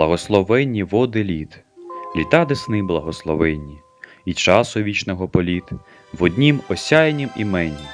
Благословенні води літ, літа десни благословенні, і часу вічного політ, в однім осяянім імені,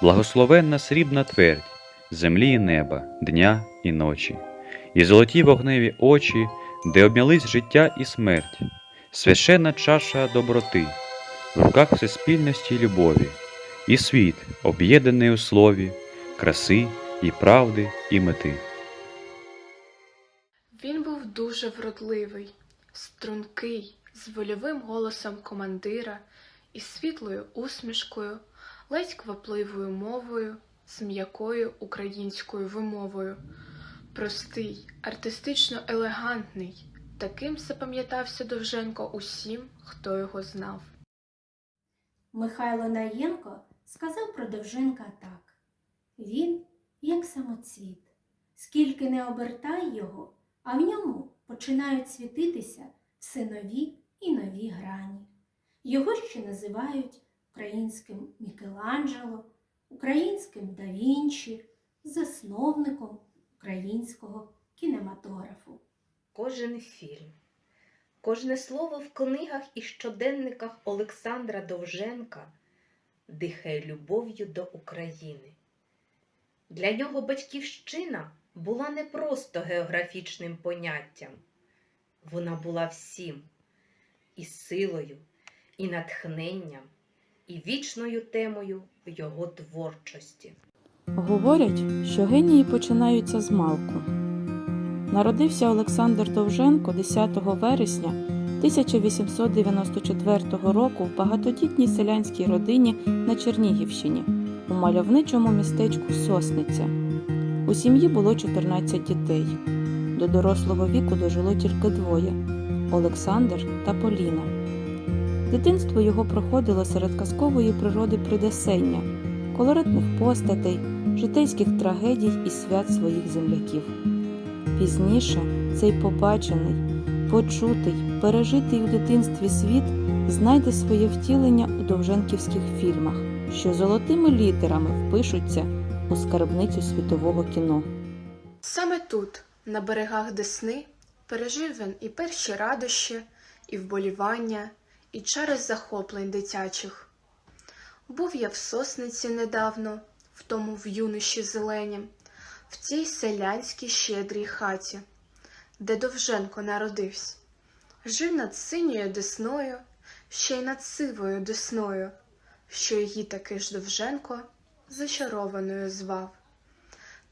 благословенна срібна твердь, землі і неба, дня і ночі, і золоті вогневі очі, де обнялись життя і смерть, священна чаша доброти, в руках всеспільності й любові, і світ, об'єднаний у слові, краси і правди і мети. Він був дуже вродливий, стрункий, з вольовим голосом командира і світлою усмішкою, ледь квапливою мовою, з м'якою українською вимовою. Простий, артистично елегантний, таким запам'ятався Довженко усім, хто його знав. Михайло Наєнко сказав про Довженка так: Він, як самоцвіт, скільки не обертай його, а в ньому починають світитися все нові і нові грані. Його ще називають українським Мікеланджело, українським Да Вінчі, засновником українського кінематографу. Кожен фільм, кожне слово в книгах і щоденниках Олександра Довженка дихає любов'ю до України. Для нього батьківщина була не просто географічним поняттям, вона була всім і силою, і натхненням, і вічною темою його творчості. Говорять, що генії починаються з малку. Народився Олександр Довженко 10 вересня 1894 року в багатодітній селянській родині на Чернігівщині у мальовничому містечку Сосниця. У сім'ї було 14 дітей. До дорослого віку дожило тільки двоє Олександр та Поліна. Дитинство його проходило серед казкової природи Придесення, колоритних постатей, житейських трагедій і свят своїх земляків. Пізніше цей побачений, почутий, пережитий у дитинстві світ знайде своє втілення у довженківських фільмах, що золотими літерами впишуться у скарбницю світового кіно. Саме тут, на берегах Десни, пережив він і перші радощі, і вболівання, і через захоплень дитячих. Був я в сосниці недавно, в тому в юноші зеленім, в цій селянській щедрій хаті, де Довженко народився. Жив над синьою десною, ще й над сивою десною, що її таки ж Довженко зачарованою звав.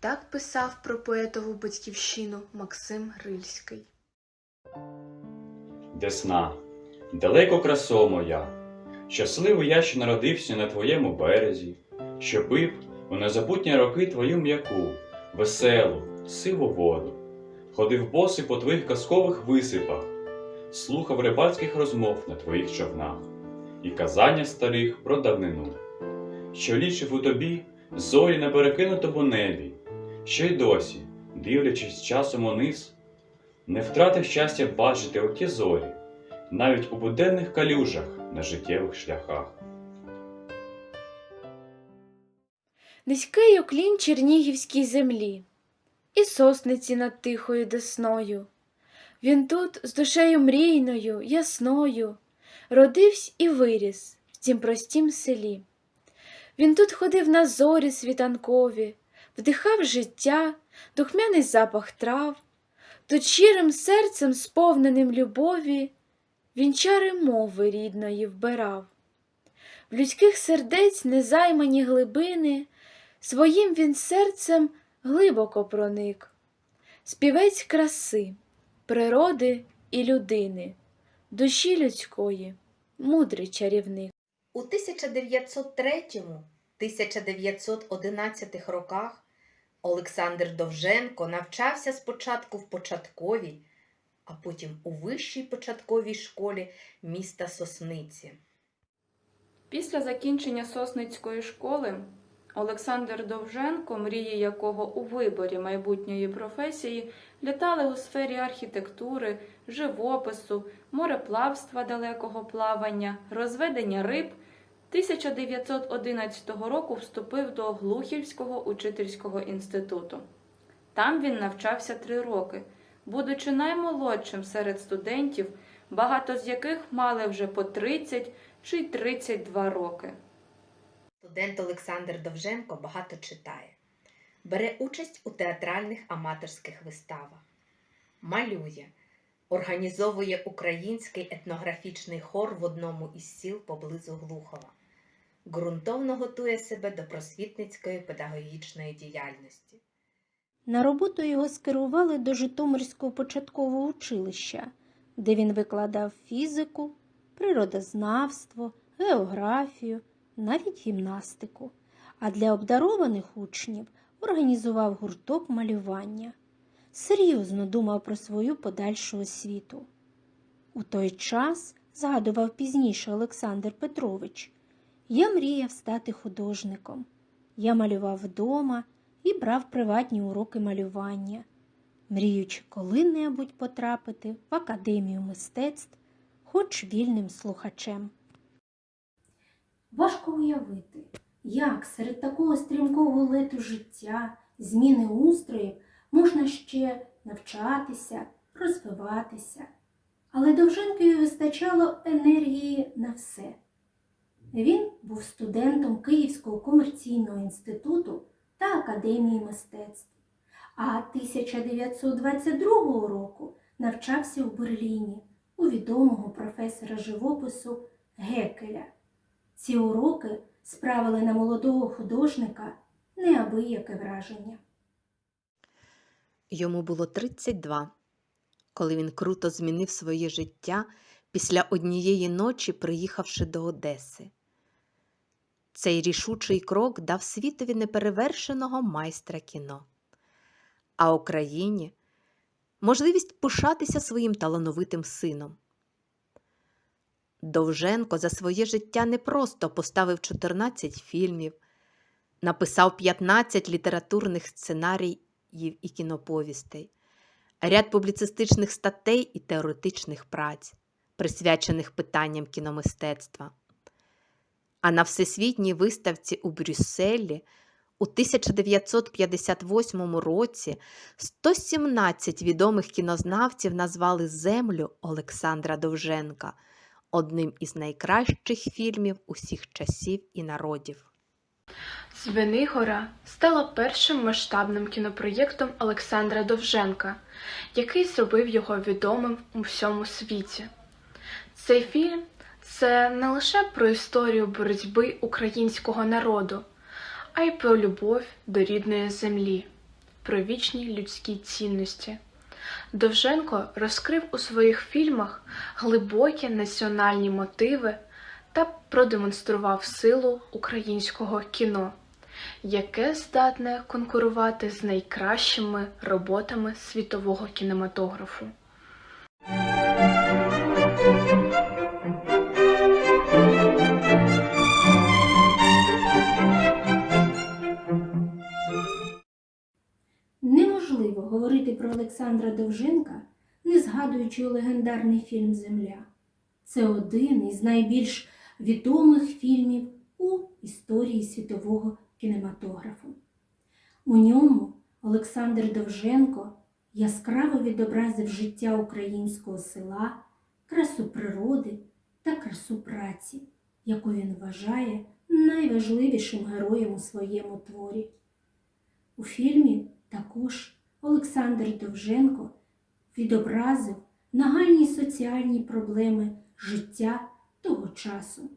Так писав про поетову батьківщину Максим Рильський. Десна, далеко красо моя, щасливий я, що народився на твоєму березі, що пив у незабутні роки твою м'яку, веселу, сиву воду, ходив босий по твоїх казкових висипах, слухав рибацьких розмов на твоїх човнах і казання старих про давнину, що лічив у тобі зорі на перекинутому небі, що й досі, дивлячись часом униз, не втратив щастя бачити оті зорі, навіть у буденних калюжах на життєвих шляхах. Низький уклін чернігівській землі, і сосниці над тихою десною. Він тут з душею мрійною, ясною, родився і виріс в цім простім селі. Він тут ходив на зорі світанкові, вдихав життя, духмяний запах трав, тут щирим серцем, сповненим любові, він чари мови рідної вбирав. В людських сердець незаймані глибини, своїм він серцем глибоко проник. Співець краси, природи і людини, душі людської, мудрий чарівник. У 1903-1911 роках Олександр Довженко навчався спочатку в початковій, а потім у вищій початковій школі міста Сосниці. Після закінчення Сосницької школи Олександр Довженко, мрії якого у виборі майбутньої професії літали у сфері архітектури, живопису, мореплавства далекого плавання, розведення риб, 1911 року вступив до Глухівського учительського інституту. Там він навчався три роки, будучи наймолодшим серед студентів, багато з яких мали вже по 30 чи 32 роки. Студент Олександр Довженко багато читає, бере участь у театральних аматорських виставах, малює, організовує український етнографічний хор в одному із сіл поблизу Глухова, ґрунтовно готує себе до просвітницької педагогічної діяльності. На роботу його скерували до Житомирського початкового училища, де він викладав фізику, природознавство, географію, навіть гімнастику, а для обдарованих учнів організував гурток малювання. Серйозно думав про свою подальшу освіту. У той час, згадував пізніше Олександр Петрович, я мріяв стати художником. Я малював вдома і брав приватні уроки малювання, мріючи коли-небудь потрапити в академію мистецтв, хоч вільним слухачем. Важко уявити, як серед такого стрімкого лету життя, зміни устроїв можна ще навчатися, розвиватися. Але Довженкові вистачало енергії на все. Він був студентом Київського комерційного інституту та Академії мистецтв. А 1922 року навчався у Берліні у відомого професора живопису Гекеля. Ці уроки справили на молодого художника неабияке враження. Йому було 32, коли він круто змінив своє життя після однієї ночі, приїхавши до Одеси. Цей рішучий крок дав світові неперевершеного майстра кіно, а Україні можливість пишатися своїм талановитим сином. Довженко за своє життя не просто поставив 14 фільмів, написав 15 літературних сценаріїв і кіноповістей, ряд публіцистичних статей і теоретичних праць, присвячених питанням кіномистецтва. А на всесвітній виставці у Брюсселі у 1958 році 117 відомих кінознавців назвали Землю Олександра Довженка одним із найкращих фільмів усіх часів і народів. Звенигора стала першим масштабним кінопроєктом Олександра Довженка, який зробив його відомим у всьому світі. Цей фільм це не лише про історію боротьби українського народу, а й про любов до рідної землі, про вічні людські цінності. Довженко розкрив у своїх фільмах глибокі національні мотиви та продемонстрував силу українського кіно, яке здатне конкурувати з найкращими роботами світового кінематографу. Говорити про Олександра Довженка, не згадуючи легендарний фільм Земля. Це один із найбільш відомих фільмів у історії світового кінематографу. У ньому Олександр Довженко яскраво відобразив життя українського села, красу природи та красу праці, яку він вважає найважливішим героєм у своєму творі. У фільмі також Олександр Довженко відобразив нагальні соціальні проблеми життя того часу.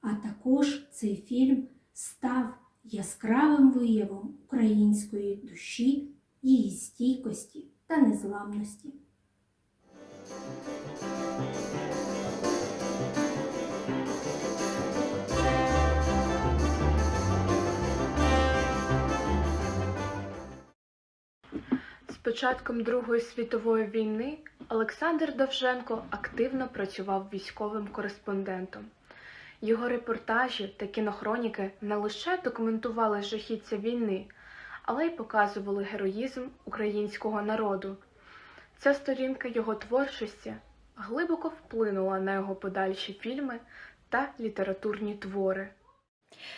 А також цей фільм став яскравим виявом української душі, її стійкості та незламності. Початком Другої світової війни Олександр Довженко активно працював військовим кореспондентом. Його репортажі та кінохроніки не лише документували жахіття війни, але й показували героїзм українського народу. Ця сторінка його творчості глибоко вплинула на його подальші фільми та літературні твори.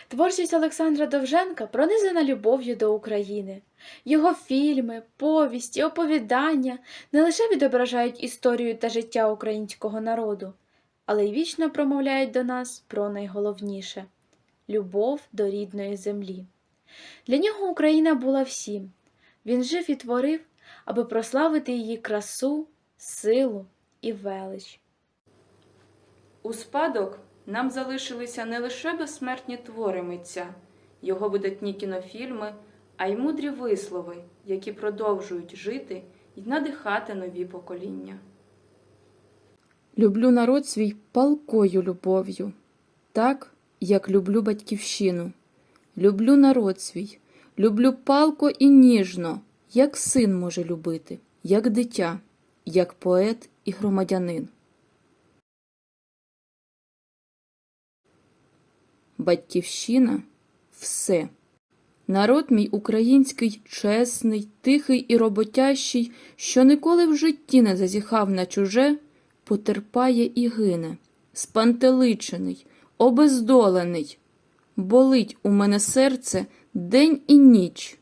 Творчість Олександра Довженка пронизана любов'ю до України. Його фільми, повісті, оповідання не лише відображають історію та життя українського народу, але й вічно промовляють до нас про найголовніше любов до рідної землі. Для нього Україна була всім. Він жив і творив, аби прославити її красу, силу і велич. У спадок нам залишилися не лише безсмертні твори митця, його видатні кінофільми, а й мудрі вислови, які продовжують жити і надихати нові покоління. Люблю народ свій палкою любов'ю, так, як люблю батьківщину. Люблю народ свій, люблю палко і ніжно, як син може любити, як дитя, як поет і громадянин. Батьківщина все. Народ мій український, чесний, тихий і роботящий, що ніколи в житті не зазіхав на чуже, потерпає і гине, спантеличений, обездолений. Болить у мене серце день і ніч.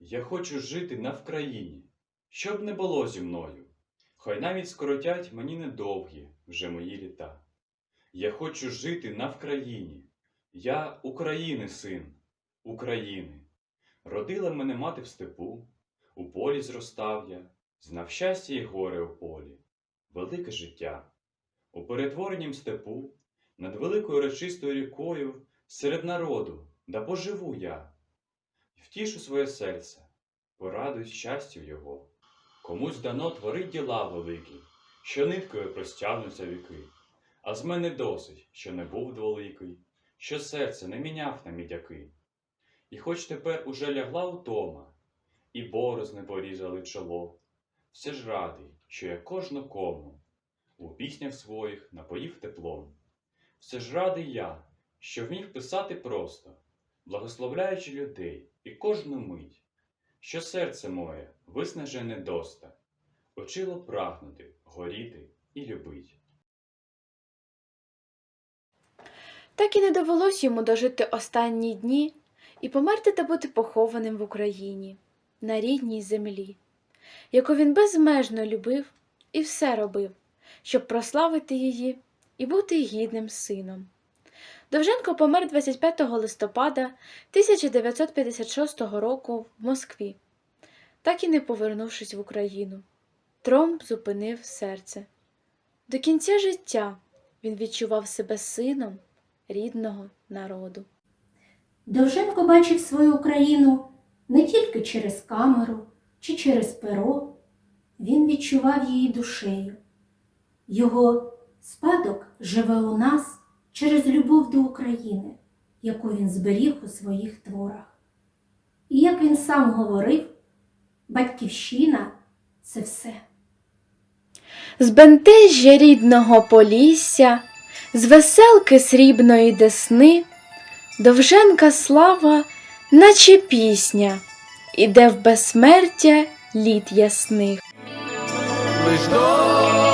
Я хочу жити на Вкраїні, щоб не було зі мною. Хай навіть скоротять мені недовгі вже мої літа. Я хочу жити на Вкраїні. Я України син, України. Родила мене мати в степу, у полі зростав я, знав щастя і горе у полі, велике життя. У перетворенім степу, над великою речистою рікою, серед народу, да поживу я. Втішу своє серце, порадуй щастю його. Комусь дано творить діла великі, що ниткою простягнуться віки. А з мене досить, що не був дволикий, що серце не міняв на мідяки. І хоч тепер уже лягла утома, і борозни порізали чоло, все ж радий, що я кожну кому у піснях своїх напоїв теплом. Все ж радий я, що вмів писати просто, благословляючи людей і кожну мить, що серце моє виснажене доста, учило прагнути, горіти і любить. Так і не довелось йому дожити останні дні і померти та бути похованим в Україні, на рідній землі, яку він безмежно любив і все робив, щоб прославити її і бути гідним сином. Довженко помер 25 листопада 1956 року в Москві, так і не повернувшись в Україну. Тромб зупинив серце. До кінця життя він відчував себе сином рідного народу. Довженко бачив свою Україну не тільки через камеру чи через перо, він відчував її душею. Його спадок живе у нас через любов до України, яку він зберіг у своїх творах. І як він сам говорив, батьківщина це все. Збентежжя рідного полісся, з веселки срібної десни, Довженка слава, наче пісня, іде в безсмертя літ ясних. Лиш доти